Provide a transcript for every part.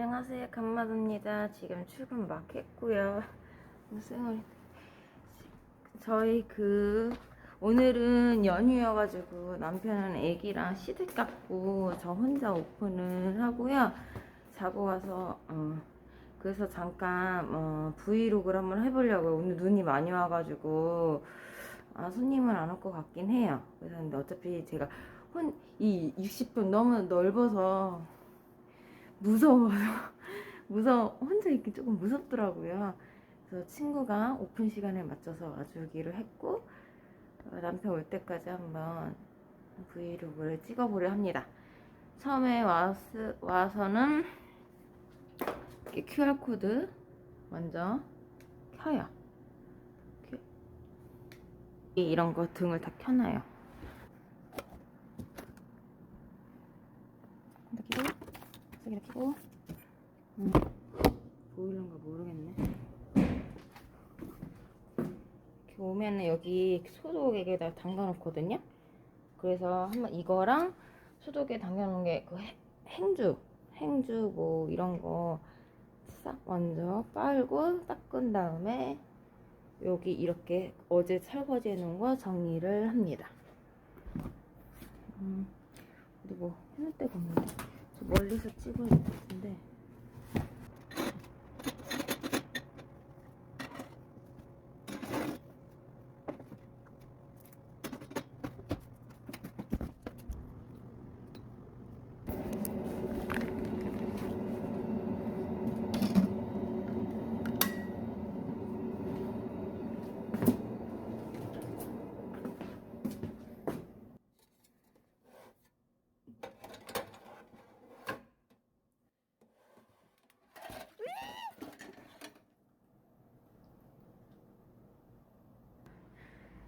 안녕하세요. 간마입니다. 지금 출근 막 했고요. 쌩얼 저희 그 오늘은 연휴여가지고 남편은 애기랑 시댁 갔고 저 혼자 오픈을 하고요. 자고 와서 어, 그래서 잠깐 어, 브이로그를 한번 해보려고요. 오늘 눈이 많이 와가지고. 아, 손님은 안 올 것 같긴 해요. 그래서 근데 어차피 제가 혼, 이 60분 너무 넓어서 무서워서 무서워 혼자 있기 조금 무섭더라고요. 그래서 친구가 오픈 시간에 맞춰서 와주기로 했고 어, 남편 올 때까지 한번 브이로그를 찍어보려 합니다. 처음에 와서, 와서는 이렇게 QR 코드 먼저 켜요. 큐- 이런 거 등을 다 켜놔요. 이렇게 켜고 세게 켜고. 음, 보이는가 모르겠네. 이렇게 오면은 여기 소독액에다 담가 놓거든요. 그래서 한번 이거랑 소독에 담가놓은 게 그 행주 행주 뭐 이런 거 싹 먼저 빨고 닦은 다음에 여기 이렇게 어제 설거지 해놓은 거 정리를 합니다. 음, 어디 뭐 해놓을 데가 없는데 저 멀리서 찍어야 될것 같은데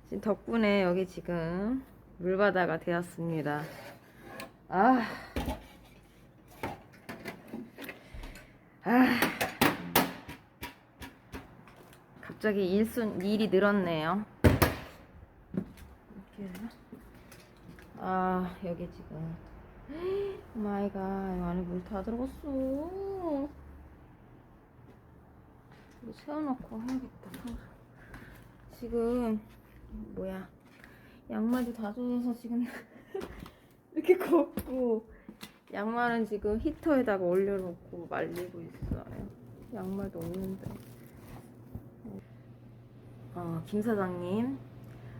지금 덕분에 여기 지금 물바다가 되었습니다. 아. 아. 갑자기 일순, 일이 늘었네요. 이렇게 해서. 아, 여기 지금. 오 마이 갓, 이 안에 물 다 들어갔어. 세워놓고 해야겠다. 지금 뭐야. 양말도 다 젖어서 지금 이렇게 걷고 양말은 지금 히터에다가 올려놓고 말리고 있어요. 양말도 없는데. 어, 김 사장님.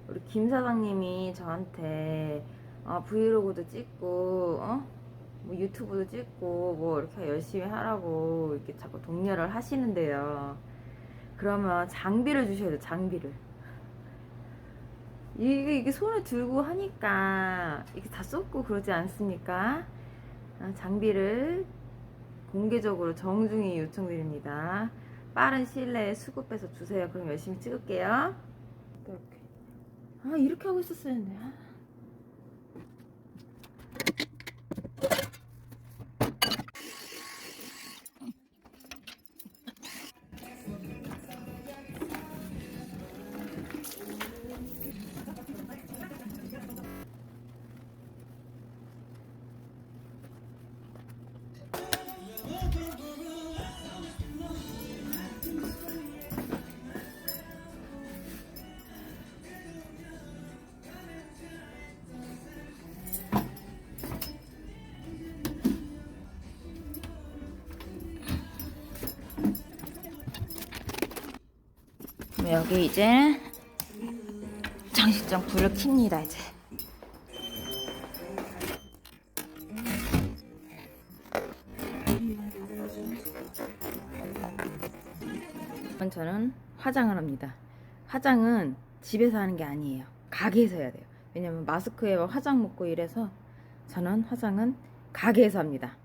우리 김 사장님이 저한테 어, 브이로그도 찍고 어? 뭐 유튜브도 찍고 뭐 이렇게 열심히 하라고 이렇게 자꾸 독려를 하시는데요. 그러면 장비를 주셔야 돼요 장비를 이게, 이게 손에 들고 하니까 이게 다 쏟고 그러지 않습니까? 아, 장비를 공개적으로 정중히 요청드립니다. 빠른 시일 내에 수급해서 주세요. 그럼 열심히 찍을게요. 이렇게. 아, 이렇게 하고 했 여기 이제 장식장 불을 켭니다 이제. 저는 화장을 합니다. 화장은 집에서 하는 게 아니에요. 가게에서 해야 돼요. 왜냐면 마스크에 화장 먹고 이래서 저는 화장은 가게에서 합니다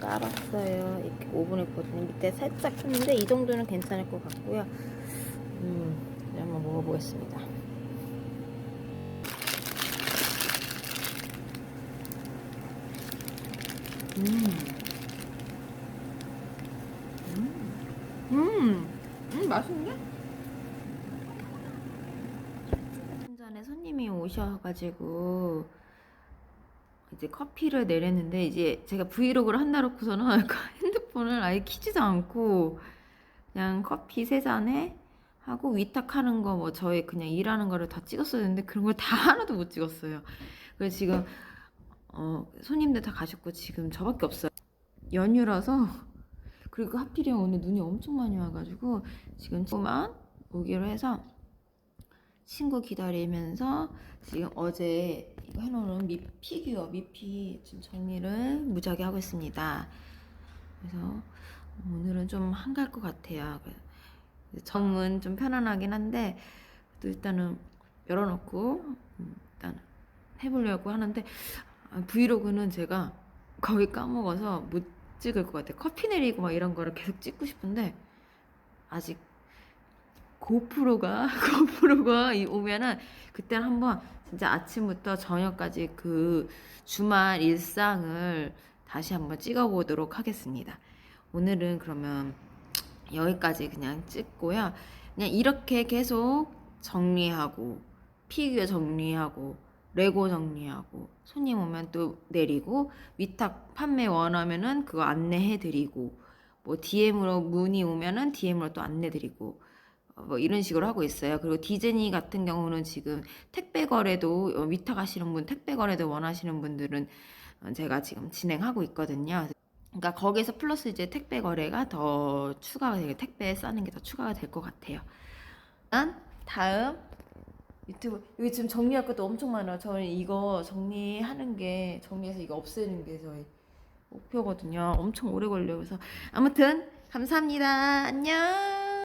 깔았어요. 이렇게 오븐에 구웠더니 밑에 살짝 했는데 이 정도는 괜찮을 것 같고요. 음, 한번 먹어보겠습니다. 음. 음. 음. 음? 한 전에 손님이 오셔가지고 이제 커피를 내렸는데 이제 제가 브이로그를 한다 놓고서는 그 핸드폰을 아예 키지도 않고 그냥 커피 세 잔에 하고 위탁하는 거 뭐 저희 그냥 일하는 거를 다 찍었어야 되는데 그런 걸 다 하나도 못 찍었어요. 그래서 지금 어, 손님들 다 가셨고 지금 저밖에 없어요. 연휴라서 그리고 하필이면 오늘 눈이 엄청 많이 와가지고 지금 친구만 오기로 해서 친구 기다리면서 지금 어제 이거 해놓은 미 피규어 미피 지금 정리를 무지하게 하고 있습니다. 그래서 오늘은 좀 한가할 것 같아요. 정은 좀 편안하긴 한데 또 일단은 열어놓고 음, 일단 해보려고 하는데 아, 브이로그는 제가 거의 까먹어서 못 찍을 것 같아요. 커피 내리고 막 이런 거를 계속 찍고 싶은데 아직 고프로가 고프로가 이- 오면은 그때는 한번 진짜 아침부터 저녁까지 그 주말 일상을 다시 한번 찍어보도록 하겠습니다. 오늘은 그러면 여기까지 그냥 찍고요. 그냥 이렇게 계속 정리하고 피규어 정리하고 레고 정리하고 손님 오면 또 내리고 위탁 판매 원하면은 그거 안내해 드리고 뭐 DM으로 문의 오면은 DM으로 또 안내 드리고 어, 뭐 이런 식으로 하고 있어요. 그리고 디즈니 같은 경우는 지금 택배 거래도 어, 위탁하시는 분 택배 거래도 원하시는 분들은 어, 제가 지금 진행하고 있거든요. 그러니까 거기서 플러스 이제 택배 거래가 더 추가가 되게 택배 싸는 게 더 추가가 될 것 같아요. 다음 유튜브 여기 지금 정리할 것도 엄청 많아요. 저는 이거 정리하는 게 정리해서 이거 없애는 게 저희 목표거든요. 엄청 오래 걸려요. 그래서 아무튼 감사합니다. 안녕.